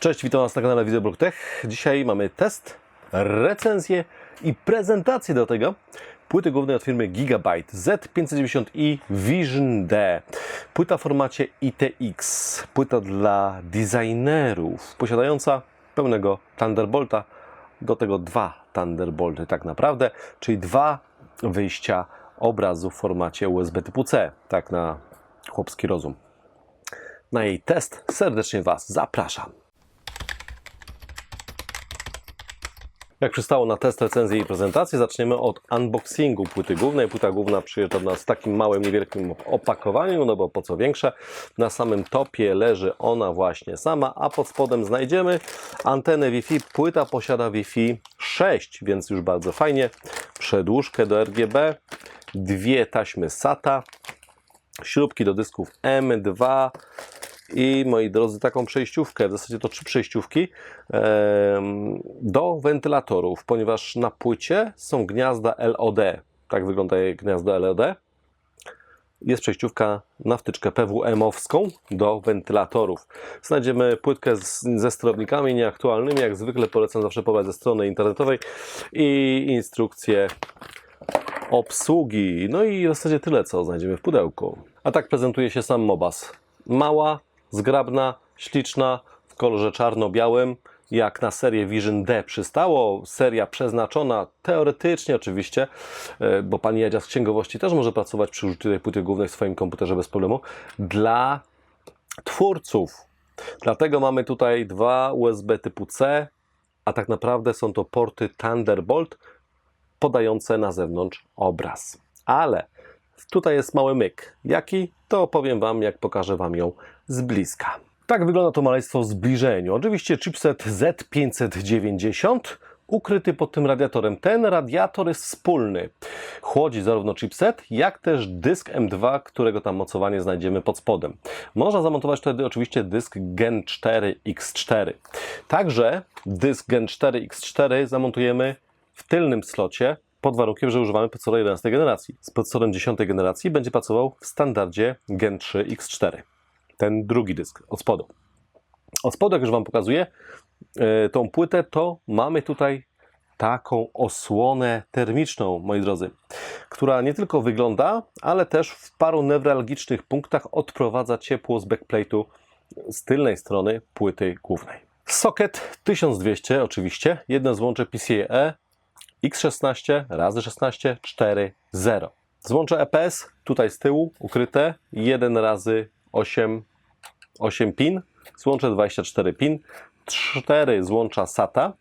Cześć, witam Was na kanale Wideoblog Tech. Dzisiaj mamy test, recenzję i prezentację do tego płyty głównej od firmy Gigabyte Z590i Vision D. Płyta w formacie ITX. Płyta dla designerów, posiadająca pełnego Thunderbolta, do tego dwa Thunderbolty tak naprawdę, czyli dwa wyjścia obrazu w formacie USB typu C, tak na chłopski rozum. Na jej test serdecznie Was zapraszam. Jak przystało na test, recenzję i prezentację, zaczniemy od unboxingu płyty głównej. Płyta główna przyjeżdża do nas w takim małym, niewielkim opakowaniu, no bo po co większe. Na samym topie leży ona właśnie sama, a pod spodem znajdziemy antenę Wi-Fi. Płyta posiada Wi-Fi 6, więc już bardzo fajnie. Przedłużkę do RGB, dwie taśmy SATA, śrubki do dysków M2 i moi drodzy, taką przejściówkę, w zasadzie to trzy przejściówki do wentylatorów, ponieważ na płycie są gniazda LOD. Tak wygląda gniazdo LOD. Jest przejściówka na wtyczkę PWM-owską do wentylatorów. Znajdziemy płytkę z, ze sterownikami nieaktualnymi. Jak zwykle polecam zawsze pobrać ze strony internetowej i instrukcję obsługi. No i w zasadzie tyle, co znajdziemy w pudełku. A tak prezentuje się sam Mobas. Mała, zgrabna, śliczna, w kolorze czarno-białym, jak na serię Vision D przystało. Seria przeznaczona teoretycznie oczywiście, e, bo pani Jadzia z księgowości też może pracować przy użyciu tej płyty głównej w swoim komputerze bez problemu, dla twórców. Dlatego mamy tutaj dwa USB typu C, a tak naprawdę są to porty Thunderbolt, podające na zewnątrz obraz. Ale tutaj jest mały myk. Jaki? To opowiem Wam, jak pokażę Wam ją z bliska. Tak wygląda to maleństwo w zbliżeniu. Oczywiście chipset Z590 ukryty pod tym radiatorem. Ten radiator jest wspólny. Chłodzi zarówno chipset, jak też dysk M2, którego tam mocowanie znajdziemy pod spodem. Można zamontować wtedy oczywiście dysk Gen 4 X4. Także dysk Gen 4 X4 zamontujemy w tylnym slocie pod warunkiem, że używamy procesora 11 generacji. Z procesorem 10 generacji będzie pracował w standardzie Gen 3 X4. Ten drugi dysk od spodu. Od spodu, jak już Wam pokazuję, e, tą płytę, to mamy tutaj taką osłonę termiczną, moi drodzy, która nie tylko wygląda, ale też w paru newralgicznych punktach odprowadza ciepło z backplate'u z tylnej strony płyty głównej. Socket 1200 oczywiście, jedno złącze PCIe X16 razy 16 4 0. Złącze EPS tutaj z tyłu ukryte 1 razy 8 8 pin, złącze 24 pin, 4 złącza SATA,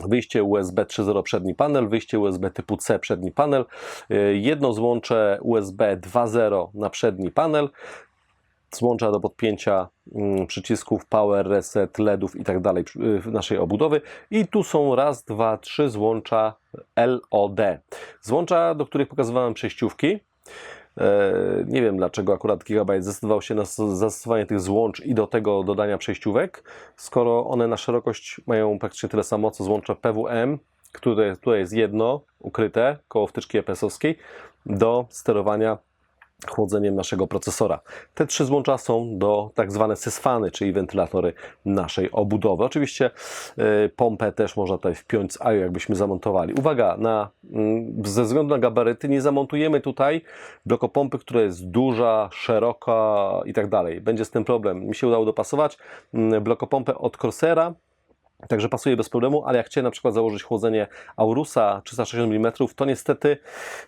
wyjście USB 3.0 przedni panel, wyjście USB typu C przedni panel, y, jedno złącze USB 2.0 na przedni panel, złącza do podpięcia mm, przycisków power, reset, LEDów i tak dalej y, naszej obudowy. I tu są raz, dwa, trzy złącza LOD. Złącza, do których pokazywałem przejściówki. E, Nie wiem dlaczego akurat Gigabyte zdecydował się na zastosowanie tych złącz i do tego dodania przejściówek, skoro one na szerokość mają praktycznie tyle samo co złącze PWM, które tutaj jest jedno ukryte koło wtyczki EPS-owskiej do sterowania chłodzeniem naszego procesora. Te trzy złącza są do tak zwane sysfany, czyli wentylatory naszej obudowy. Oczywiście y, pompę też można tutaj wpiąć z AIO, jakbyśmy zamontowali. Uwaga, na, mm, ze względu na gabaryty nie zamontujemy tutaj blokopompy, która jest duża, szeroka i tak dalej. Będzie z tym problem. Mi się udało dopasować mm, blokopompę od Corsera, Także pasuje bez problemu, ale jak chciałem na przykład założyć chłodzenie Aurusa 360 mm, to niestety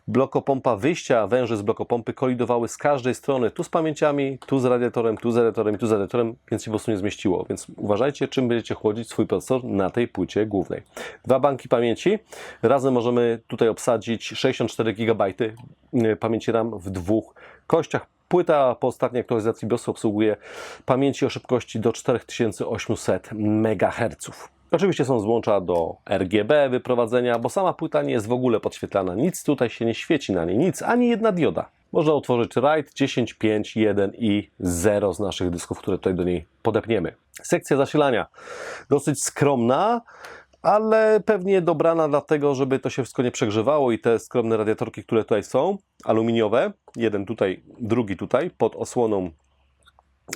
blokopompa wyjścia, węże z blokopompy kolidowały z każdej strony, tu z pamięciami, tu z radiatorem, tu z radiatorem tu z radiatorem, więc się po prostu nie zmieściło. Więc uważajcie, czym będziecie chłodzić swój procesor na tej płycie głównej. Dwa banki pamięci, razem możemy tutaj obsadzić 64 GB y, pamięci RAM w dwóch kościach. Płyta po ostatniej aktualizacji BIOSu obsługuje pamięci o szybkości do 4800 MHz. Oczywiście są złącza do RGB wyprowadzenia, bo sama płyta nie jest w ogóle podświetlana. Nic tutaj się nie świeci na niej, nic, ani jedna dioda. Można utworzyć RAID 10, 5, 1 i 0 z naszych dysków, które tutaj do niej podepniemy. Sekcja zasilania dosyć skromna, ale pewnie dobrana dlatego, żeby to się wszystko nie przegrzewało i te skromne radiatorki, które tutaj są, aluminiowe, jeden tutaj, drugi tutaj, pod osłoną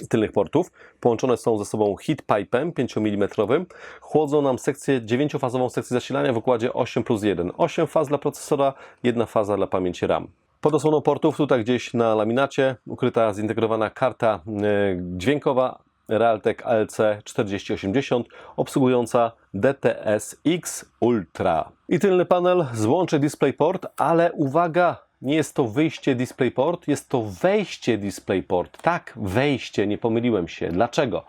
tylnych portów. Połączone są ze sobą heat pipe'em 5 mm. Chłodzą nam sekcję, 9-fazową sekcję zasilania w układzie 8 plus 1. 8 faz dla procesora, jedna faza dla pamięci RAM. Pod osłoną portów, tutaj gdzieś na laminacie, ukryta zintegrowana karta e, dźwiękowa Realtek ALC 4080 obsługująca DTS-X Ultra. I tylny panel złącze DisplayPort, ale uwaga, nie jest to wyjście DisplayPort, jest to wejście DisplayPort. Tak, wejście, nie pomyliłem się. Dlaczego?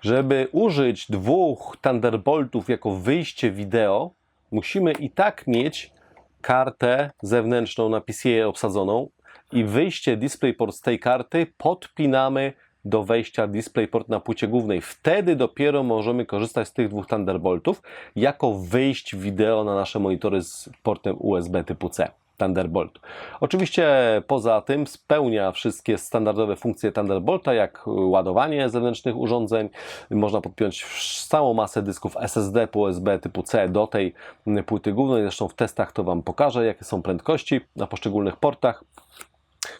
Żeby użyć dwóch Thunderboltów jako wyjście wideo, musimy i tak mieć kartę zewnętrzną na PCA obsadzoną i wyjście DisplayPort z tej karty podpinamy do wejścia DisplayPort na płycie głównej. Wtedy dopiero możemy korzystać z tych dwóch Thunderboltów jako wyjść wideo na nasze monitory z portem USB typu C. Thunderbolt. Oczywiście poza tym spełnia wszystkie standardowe funkcje Thunderbolta, jak ładowanie zewnętrznych urządzeń. Można podpiąć całą masę dysków SSD po USB typu C do tej płyty głównej. Zresztą w testach to Wam pokażę, jakie są prędkości na poszczególnych portach.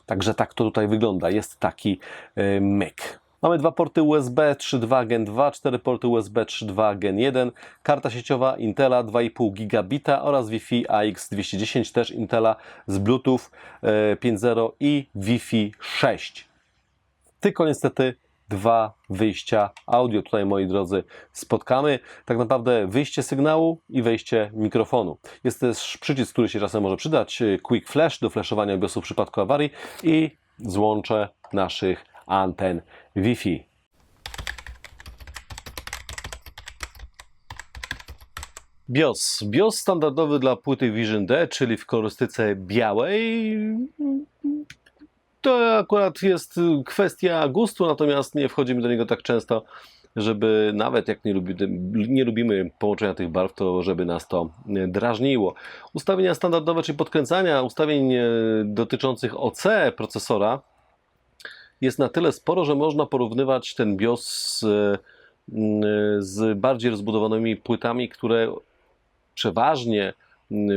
Także tak to tutaj wygląda. Jest taki yy, myk. Mamy dwa porty USB 3.2 Gen 2, cztery porty USB 3.2 Gen 1, karta sieciowa Intela 2,5 gigabita oraz Wi-Fi AX210 też Intela z Bluetooth e, 5.0 i Wi-Fi 6. Tylko niestety dwa wyjścia audio tutaj, moi drodzy, spotkamy. Tak naprawdę wyjście sygnału i wejście mikrofonu. Jest też przycisk, który się czasem może przydać, Quick Flash do flashowania BIOSu w przypadku awarii i złącze naszych anten Wi-Fi. BIOS. BIOS standardowy dla płyty Vision D, czyli w kolorystyce białej. To akurat jest kwestia gustu, natomiast nie wchodzimy do niego tak często, żeby nawet jak nie, lubi, nie lubimy połączenia tych barw, to żeby nas to drażniło. Ustawienia standardowe, czyli podkręcania ustawień e, dotyczących OC procesora jest na tyle sporo, że można porównywać ten BIOS z, z bardziej rozbudowanymi płytami, które przeważnie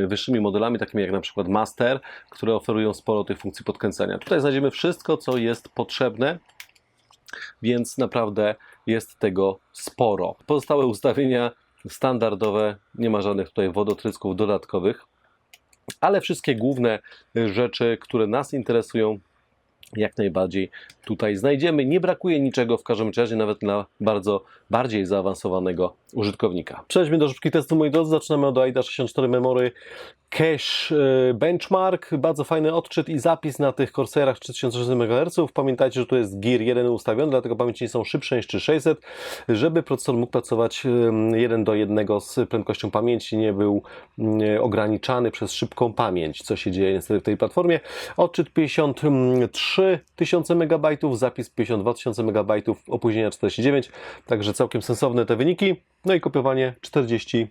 wyższymi modelami, takimi jak na przykład Master, które oferują sporo tych funkcji podkręcania. Tutaj znajdziemy wszystko, co jest potrzebne, więc naprawdę jest tego sporo. Pozostałe ustawienia standardowe, nie ma żadnych tutaj wodotrysków dodatkowych, ale wszystkie główne rzeczy, które nas interesują, jak najbardziej tutaj znajdziemy. Nie brakuje niczego w każdym razie, nawet dla bardzo bardziej zaawansowanego użytkownika. Przejdźmy do szybkich testu, moi drodzy. Zaczynamy od AIDA 64 Memory Cache Benchmark, bardzo fajny odczyt i zapis na tych Corsairach 3600 MHz. Pamiętajcie, że tu jest GIR 1 ustawiony, dlatego pamięci są szybsze niż 3600, żeby procesor mógł pracować 1 do 1 z prędkością pamięci, nie był mm, e, ograniczany przez szybką pamięć, co się dzieje niestety w tej platformie. Odczyt 53 tysiące MB, zapis 52 tysiące MB, opóźnienia 49, także całkiem sensowne te wyniki. No i kopiowanie 40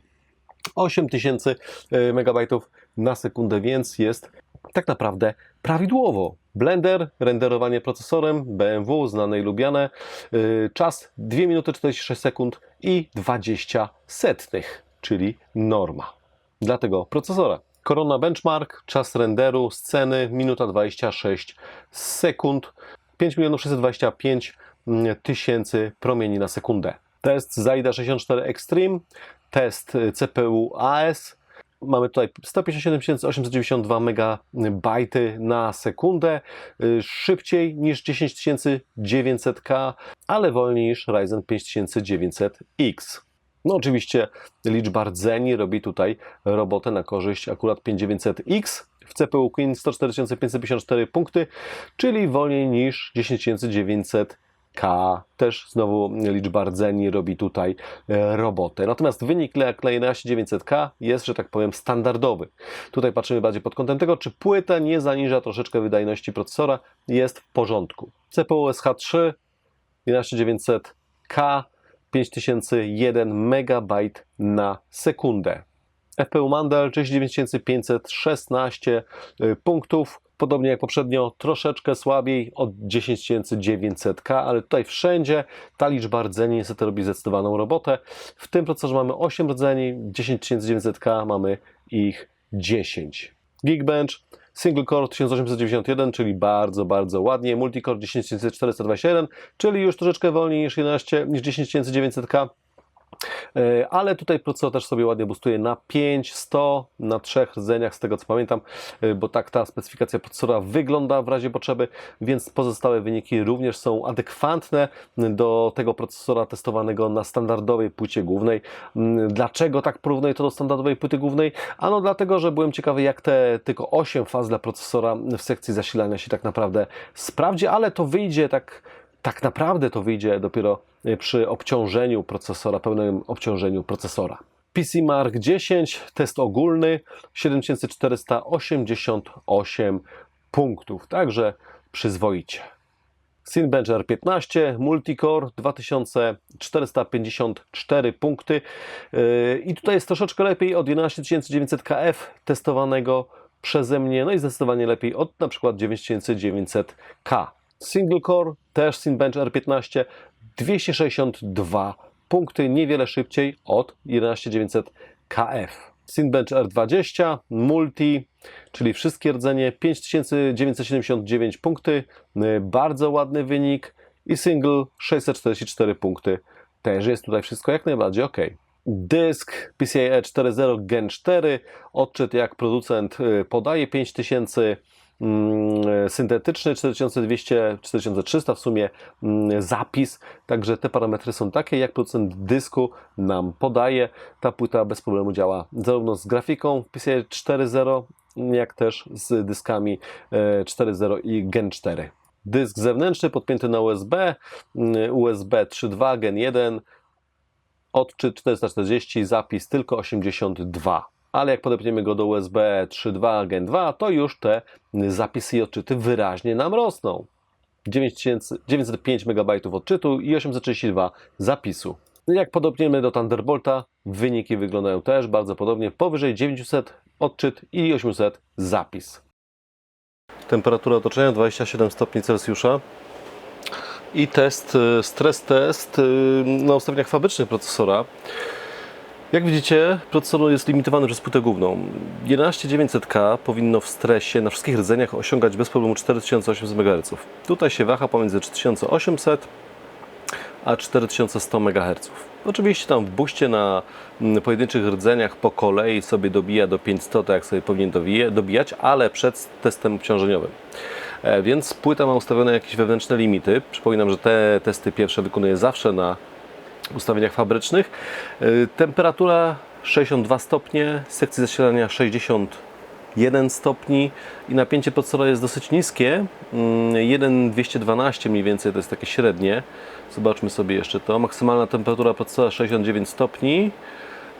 8000 e, megabajtów na sekundę, więc jest tak naprawdę prawidłowo. Blender, renderowanie procesorem, BMW, znane i lubiane, e, czas 2 minuty 46 sekund i 20 setnych, czyli norma dla tego procesora. Korona Benchmark, czas renderu, sceny, minuta 26 sekund, 5 625 tysięcy promieni na sekundę. Test Zaida 64 Extreme, test CPU AS. Mamy tutaj 157 892 MB na sekundę, szybciej niż 10900K, ale wolniej niż Ryzen 5900X. No oczywiście liczba rdzeni robi tutaj robotę na korzyść akurat 5900X. W CPU Queen 14554 punkty, czyli wolniej niż 10900K. Też znowu liczba rdzeni robi tutaj e, robotę. Natomiast wynik klej na 900K jest, że tak powiem, standardowy. Tutaj patrzymy bardziej pod kątem tego, czy płyta nie zaniża troszeczkę wydajności procesora. Jest w porządku. CPU SH3 11900K 5001 MB na sekundę. FPU Mandel 39516 punktów. Podobnie jak poprzednio, troszeczkę słabiej od 10900K, ale tutaj wszędzie ta liczba rdzeni niestety robi zdecydowaną robotę. W tym procesorze mamy 8 rdzeni, 10900K mamy ich 10. Geekbench single core 1891, czyli bardzo, bardzo ładnie, multicore 10421, czyli już troszeczkę wolniej niż 11, niż 10900K. E, Ale tutaj procesor też sobie ładnie boostuje na 5100 na trzech rdzeniach, z tego co pamiętam, e, bo tak ta specyfikacja procesora wygląda w razie potrzeby, więc pozostałe wyniki również są adekwatne do tego procesora testowanego na standardowej płycie głównej. Mm, Dlaczego tak porównuję to do standardowej płyty głównej? Ano dlatego, że byłem ciekawy, jak te tylko 8 faz dla procesora w sekcji zasilania się tak naprawdę sprawdzi, ale to wyjdzie tak tak naprawdę to wyjdzie dopiero y, przy obciążeniu procesora, pełnym obciążeniu procesora. PC Mark 10, test ogólny 7488 punktów, także przyzwoicie. Cinebench R15 Multicore 2454 punkty Yy, i tutaj jest troszeczkę lepiej od 11900KF testowanego przeze mnie, no i zdecydowanie lepiej od na przykład 9900K. Single Core, też Cinebench R15, 262 punkty, niewiele szybciej od 11900KF. Cinebench R20, Multi, czyli wszystkie rdzenie, 5979 punkty, y, bardzo ładny wynik i Single 644 punkty. Też jest tutaj wszystko jak najbardziej ok. Dysk PCIe 4.0 Gen 4, odczyt jak producent y, podaje 5000 mm, syntetyczny 4200, 4300 w sumie mm, zapis, także te parametry są takie, jak producent dysku nam podaje. Ta płyta bez problemu działa zarówno z grafiką PCIe 4.0, jak też z dyskami e, 4.0 i Gen 4. Dysk zewnętrzny podpięty na USB, mm, USB 3.2 Gen 1, odczyt 440, zapis tylko 82 ale jak podepniemy go do USB 3.2 Gen 2, to już te zapisy i odczyty wyraźnie nam rosną. 9000 905 MB odczytu i 832 zapisu. Jak podepniemy do Thunderbolta, wyniki wyglądają też bardzo podobnie, powyżej 900 odczyt i 800 zapis. Temperatura otoczenia 27 stopni Celsjusza i test, y, stres test y, na ustawieniach fabrycznych procesora. Jak widzicie, procesor jest limitowany przez płytę główną. 11900K powinno w stresie na wszystkich rdzeniach osiągać bez problemu 4800 MHz. Tutaj się waha pomiędzy 3800 a 4100 MHz. Oczywiście tam w buście na mm, pojedynczych rdzeniach po kolei sobie dobija do 500, tak jak sobie powinien dobijać, ale przed testem obciążeniowym. E, Więc płyta ma ustawione jakieś wewnętrzne limity. Przypominam, że te testy pierwsze wykonuję zawsze na ustawieniach fabrycznych. Y, Temperatura 62 stopnie, sekcji zasilania 61 stopni i napięcie procesora jest dosyć niskie. mm, 1,212 mniej więcej to jest takie średnie. Zobaczmy sobie jeszcze to. Maksymalna temperatura procesora 69 stopni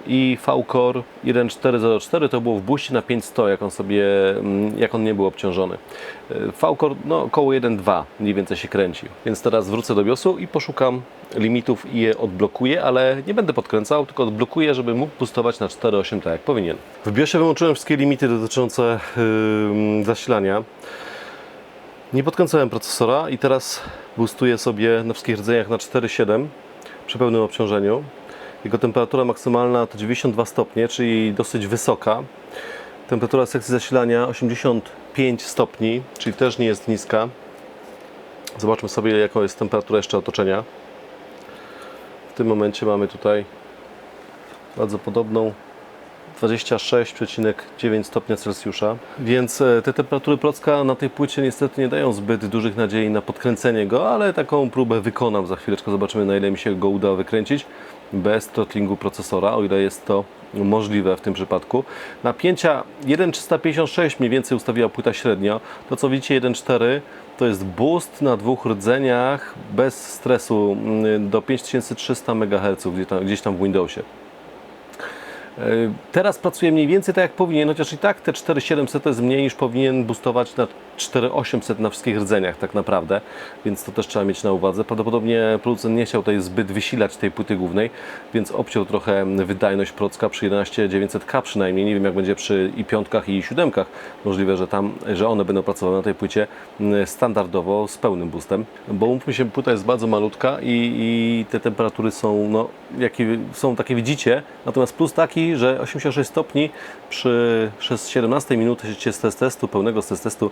i V-Core 1404 to było w buście na 500, jak on sobie, mm, jak on nie był obciążony. Y, V-Core no, około 1.2 mniej więcej się kręci. Więc teraz wrócę do BIOSu i poszukam limitów i je odblokuję, ale nie będę podkręcał, tylko odblokuję, żeby mógł boostować na 4.8 tak jak powinien. W BIOSie wyłączyłem wszystkie limity dotyczące yy, zasilania. Nie podkręcałem procesora i teraz boostuję sobie na wszystkich rdzeniach na 4.7 przy pełnym obciążeniu. Jego temperatura maksymalna to 92 stopnie, czyli dosyć wysoka. Temperatura sekcji zasilania 85 stopni, czyli też nie jest niska. Zobaczmy sobie, jaka jest temperatura jeszcze otoczenia. W tym momencie mamy tutaj bardzo podobną 26,9 stopnia Celsjusza, więc e, te temperatury procka na tej płycie niestety nie dają zbyt dużych nadziei na podkręcenie go, ale taką próbę wykonam za chwileczkę, zobaczymy na ile mi się go uda wykręcić bez throttlingu procesora, o ile jest to możliwe w tym przypadku. Napięcia 1,356 mniej więcej ustawiła płyta średnio, to co widzicie 1,4 to jest boost na dwóch rdzeniach bez stresu mm, do 5300 MHz gdzieś tam, w Windowsie. Yy, Teraz pracuję mniej więcej tak jak powinien, chociaż i tak te 4700 to jest mniej niż powinien boostować na 4800 na wszystkich rdzeniach tak naprawdę, więc to też trzeba mieć na uwadze. Prawdopodobnie producent nie chciał tutaj zbyt wysilać tej płyty głównej, więc obciął trochę wydajność procka przy 11900K przynajmniej. Nie wiem jak będzie przy i piątkach i siódemkach. Możliwe, że tam, że one będą pracowały na tej płycie mm, standardowo z pełnym boostem, bo umówmy się, płyta jest bardzo malutka i, i te temperatury są, no, jakie są takie widzicie. Natomiast plus taki, że 86 stopni przy 17 minucie z testu, pełnego z testu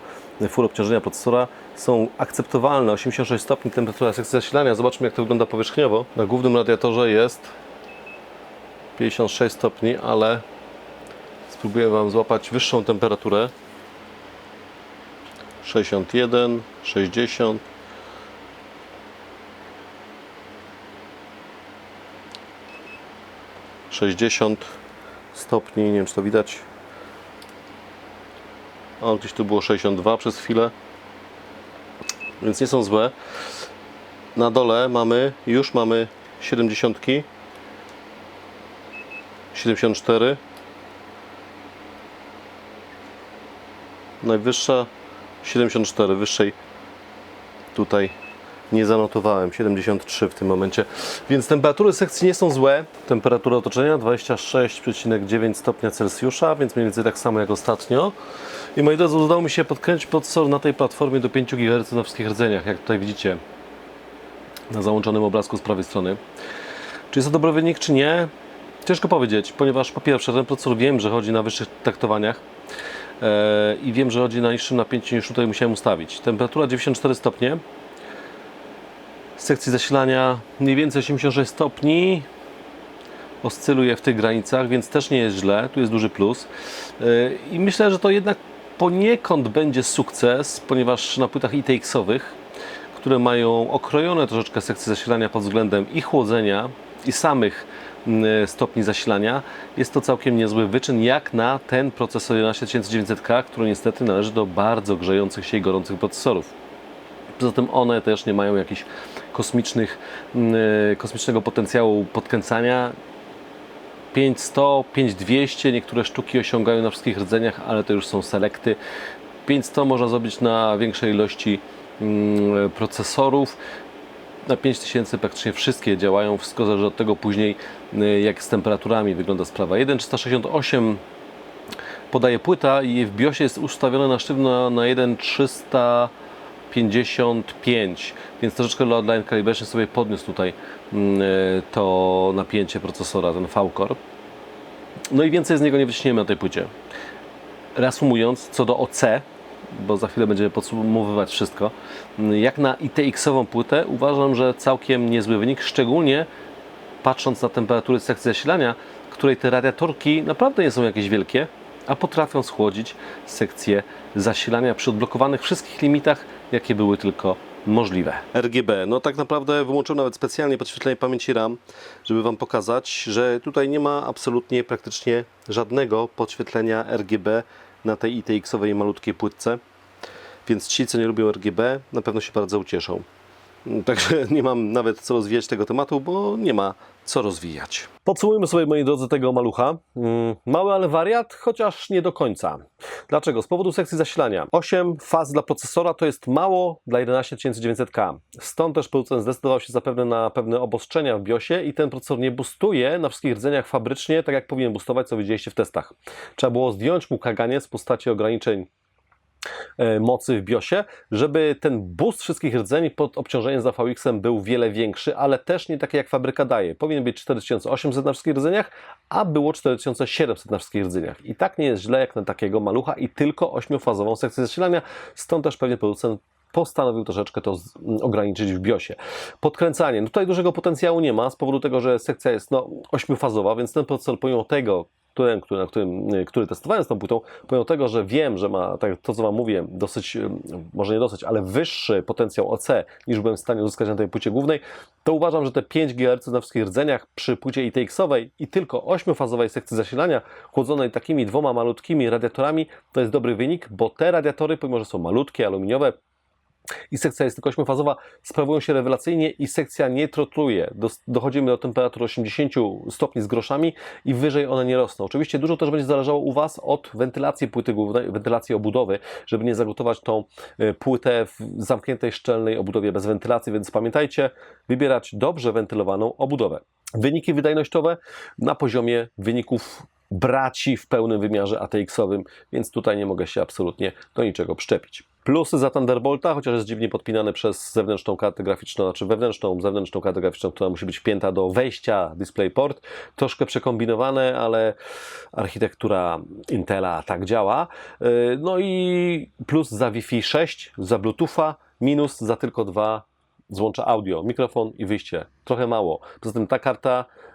full obciążenia procesora są akceptowalne. 86 stopni temperatura sekcji zasilania. Zobaczmy jak to wygląda powierzchniowo. Na głównym radiatorze jest 56 stopni, ale spróbuję Wam złapać wyższą temperaturę. 61, 60. Sześćdziesiąt stopni, nie wiem czy to widać. O, gdzieś tu było 62 przez chwilę. Więc nie są złe. Na dole mamy, już mamy 70. 74. Najwyższa 74, wyższej tutaj nie zanotowałem, 73 w tym momencie. Więc temperatury sekcji nie są złe. Temperatura otoczenia 26,9 stopnia Celsjusza, więc mniej więcej tak samo jak ostatnio. I moi drodzy, udało mi się podkręcić procesor na tej platformie do 5 GHz na wszystkich rdzeniach, jak tutaj widzicie na załączonym obrazku z prawej strony. Czy jest to dobry wynik, czy nie? Ciężko powiedzieć, ponieważ po pierwsze ten procesor wiem, że chodzi na wyższych taktowaniach e, i wiem, że chodzi na niższym napięciu niż tutaj musiałem ustawić. Temperatura 94 stopnie. Sekcji zasilania mniej więcej 86 stopni. Oscyluje w tych granicach, więc też nie jest źle. Tu jest duży plus. E, I myślę, że to jednak poniekąd będzie sukces, ponieważ na płytach ITX-owych, które mają okrojone troszeczkę sekcje zasilania pod względem i chłodzenia, i samych mm, stopni zasilania, jest to całkiem niezły wyczyn, jak na ten procesor 11900K, który niestety należy do bardzo grzejących się i gorących procesorów. Poza tym one też nie mają jakichś kosmicznych, mm, kosmicznego potencjału podkręcania. 5100, 5200, niektóre sztuki osiągają na wszystkich rdzeniach, ale to już są selekty. 5100 można zrobić na większej ilości mm, procesorów na 5000 praktycznie wszystkie działają, wszystko zależy od tego później y, jak z temperaturami wygląda sprawa. 1.368 podaje płyta i w BIOSie jest ustawione na sztywno na 1.355 więc troszeczkę Load Line Calibration sobie podniósł tutaj mm, y, to napięcie procesora, ten V-Core. No i więcej z niego nie wyciśniemy na tej płycie. Reasumując, co do OC, bo za chwilę będziemy podsumowywać wszystko. Jak na ITX-ową płytę uważam, że całkiem niezły wynik, szczególnie patrząc na temperatury sekcji zasilania, której te radiatorki naprawdę nie są jakieś wielkie, a potrafią schłodzić sekcję zasilania przy odblokowanych wszystkich limitach, jakie były tylko możliwe. RGB, no tak naprawdę wyłączyłem nawet specjalnie podświetlenie pamięci RAM, żeby Wam pokazać, że tutaj nie ma absolutnie praktycznie żadnego podświetlenia RGB na tej ITX-owej malutkiej płytce. Więc ci, co nie lubią RGB, na pewno się bardzo ucieszą. Także nie mam nawet co rozwijać tego tematu, bo nie ma co rozwijać. Podsumujmy sobie, moi drodzy, tego malucha. Mm, Mały, ale wariat, chociaż nie do końca. Dlaczego? Z powodu sekcji zasilania. 8 faz dla procesora to jest mało dla 11900K. Stąd też producent zdecydował się zapewne na pewne obostrzenia w BIOSie i ten procesor nie boostuje na wszystkich rdzeniach fabrycznie, tak jak powinien boostować, co widzieliście w testach. Trzeba było zdjąć mu kaganiec w postaci ograniczeń mocy w BIOSie, żeby ten boost wszystkich rdzeni pod obciążeniem za VX-em był wiele większy, ale też nie taki jak fabryka daje. Powinien być 4800 na wszystkich rdzeniach, a było 4700 na wszystkich rdzeniach. I tak nie jest źle jak na takiego malucha i tylko 8-fazową sekcję zasilania, stąd też pewnie producent postanowił troszeczkę to z- m, ograniczyć w BIOSie. Podkręcanie. No tutaj dużego potencjału nie ma, z powodu tego, że sekcja jest no, ośmiofazowa, więc ten procesor pomimo tego, który, który, na którym, y, który testowałem z tą płytą, pomimo tego, że wiem, że ma, tak to co Wam mówię, dosyć, y, może nie dosyć, ale wyższy potencjał OC niż byłem w stanie uzyskać na tej płycie głównej, to uważam, że te 5 GHz na wszystkich rdzeniach przy płycie ITX-owej i tylko 8-fazowej sekcji zasilania, chłodzonej takimi dwoma malutkimi radiatorami, to jest dobry wynik, bo te radiatory, pomimo że są malutkie, aluminiowe, i sekcja jest tylko 8-fazowa, sprawują się rewelacyjnie i sekcja nie trotluje. Dochodzimy do temperatury 80 stopni z groszami i wyżej one nie rosną. Oczywiście dużo też będzie zależało u Was od wentylacji płyty głównej, wentylacji obudowy, żeby nie zagotować tą e, płytę w zamkniętej, szczelnej obudowie bez wentylacji, więc pamiętajcie, wybierać dobrze wentylowaną obudowę. Wyniki wydajnościowe na poziomie wyników braci w pełnym wymiarze ATX-owym, więc tutaj nie mogę się absolutnie do niczego przyczepić. Plusy za Thunderbolta, chociaż jest dziwnie podpinany przez zewnętrzną kartę graficzną, znaczy wewnętrzną, zewnętrzną kartę graficzną, która musi być wpięta do wejścia DisplayPort. Troszkę przekombinowane, ale architektura Intela tak działa. Yy, No i plus za Wi-Fi 6, za Bluetootha, minus za tylko dwa złącza audio, mikrofon i wyjście. Trochę mało. Poza tym ta karta y,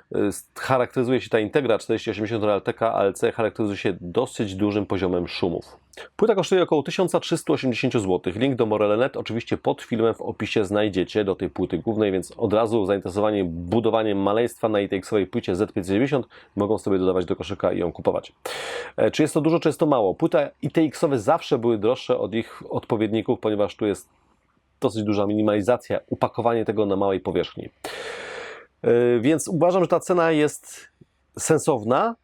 charakteryzuje się, ta Integra 4080 Realtek ALC charakteryzuje się dosyć dużym poziomem szumów. Płyta kosztuje około 1380 zł. Link do Morele.net oczywiście pod filmem w opisie znajdziecie do tej płyty głównej, więc od razu zainteresowani budowaniem maleństwa na ITX-owej płycie Z590 mogą sobie dodawać do koszyka i ją kupować. E, Czy jest to dużo, czy jest to mało? Płyta ITX-owe zawsze były droższe od ich odpowiedników, ponieważ tu jest dosyć duża minimalizacja, upakowanie tego na małej powierzchni. Yy, Więc uważam, że ta cena jest sensowna,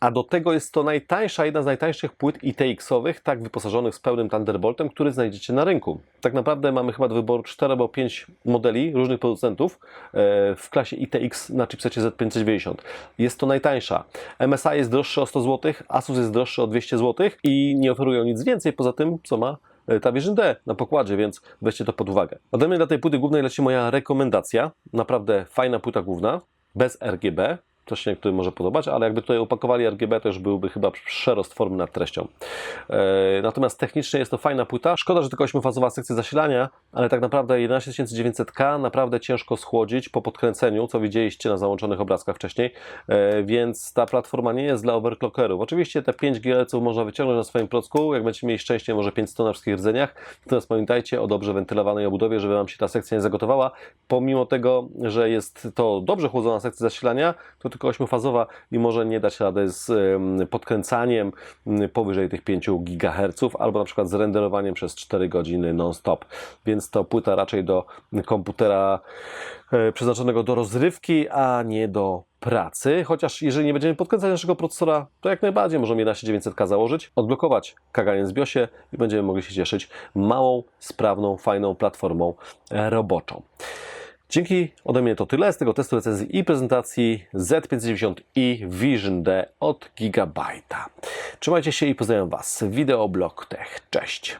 a do tego jest to najtańsza, jedna z najtańszych płyt ITX-owych, tak wyposażonych z pełnym Thunderboltem, który znajdziecie na rynku. Tak naprawdę mamy chyba do wyboru 4 albo 5 modeli różnych producentów e, w klasie ITX na chipsecie Z590. Jest to najtańsza. MSI jest droższy o 100 zł, Asus jest droższy o 200 zł i nie oferują nic więcej poza tym, co ma e, ta Vision D na pokładzie, więc weźcie to pod uwagę. Ode mnie dla tej płyty głównej leci moja rekomendacja. Naprawdę fajna płyta główna, bez RGB. To się niektórym może podobać, ale jakby tutaj upakowali RGB, to już byłby chyba przerost formy nad treścią. E, natomiast technicznie jest to fajna płyta. Szkoda, że tylko 8-fazowa sekcja zasilania, ale tak naprawdę 11900K naprawdę ciężko schłodzić po podkręceniu, co widzieliście na załączonych obrazkach wcześniej, e, więc ta platforma nie jest dla overclockerów. Oczywiście te 5 GHz można wyciągnąć na swoim procku, jak będziecie mieli szczęście, może 500 na wszystkich rdzeniach. Natomiast pamiętajcie o dobrze wentylowanej obudowie, żeby Wam się ta sekcja nie zagotowała. Pomimo tego, że jest to dobrze chłodzona sekcja zasilania, to tylko 8-fazowa i może nie dać rady z em, podkręcaniem powyżej tych 5 GHz albo na przykład z renderowaniem przez 4 godziny non-stop. Więc to płyta raczej do komputera e, przeznaczonego do rozrywki, a nie do pracy. Chociaż jeżeli nie będziemy podkręcać naszego procesora, to jak najbardziej możemy 11900K założyć, odblokować kaganie z BIOSie i będziemy mogli się cieszyć małą, sprawną, fajną platformą e, roboczą. Dzięki ode mnie to tyle z tego testu recenzji i prezentacji Z590 i Vision D od Gigabyte'a. Trzymajcie się i pozdrawiam Was. Wideoblog Tech. Cześć!